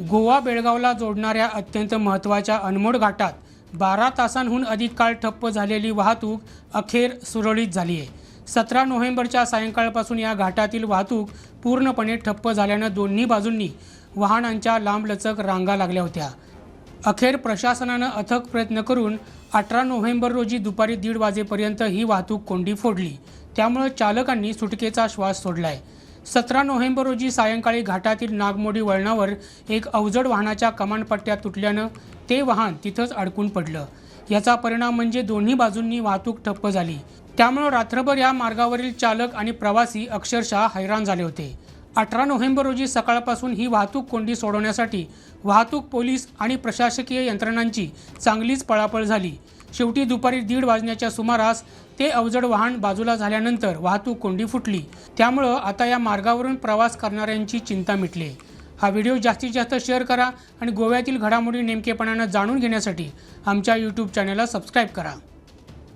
गोवा बेळगावला जोडणाऱ्या अत्यंत महत्त्वाच्या अनमोड घाटात बारा तासांहून अधिक काळ ठप्प झालेली वाहतूक अखेर सुरळीत झाली आहे. सतरा नोव्हेंबरच्या सायंकाळपासून या घाटातील वाहतूक पूर्णपणे ठप्प झाल्यानं दोन्ही बाजूंनी वाहनांच्या लांबलचक रांगा लागल्या होत्या. अखेर प्रशासनानं अथक प्रयत्न करून अठरा नोव्हेंबर रोजी दुपारी दीड वाजेपर्यंत ही वाहतूक कोंडी फोडली. त्यामुळं चालकांनी सुटकेचा श्वास सोडलाय. सतरा नोव्हेंबर रोजी सायंकाळी घाटातील नागमोडी वळणावर एक अवजड वाहनाच्या कमानपट्ट्या तुटल्यानं ते वाहन तिथंच अडकून पडलं. याचा परिणाम म्हणजे दोन्ही बाजूंनी वाहतूक ठप्प झाली. त्यामुळं रात्रभर या मार्गावरील चालक आणि प्रवासी अक्षरशः हैराण झाले होते. अठरा नोव्हेंबर रोजी सकाळपासून ही वाहतूक कोंडी सोडवण्यासाठी वाहतूक पोलीस आणि प्रशासकीय यंत्रणांची चांगलीच पळापळ झाली. शेवटी दुपारी दीड वाजण्याच्या सुमारास ते अवजड वाहन बाजूला झाल्यानंतर वाहतूक कोंडी फुटली त्यामुळं आता या मार्गावरून प्रवास करणाऱ्यांची चिंता मिटली आहे. हा व्हिडिओ जास्तीत जास्त शेअर करा आणि गोव्यातील घडामोडी नेमकेपणानं जाणून घेण्यासाठी आमच्या यूट्यूब चॅनलला सबस्क्राईब करा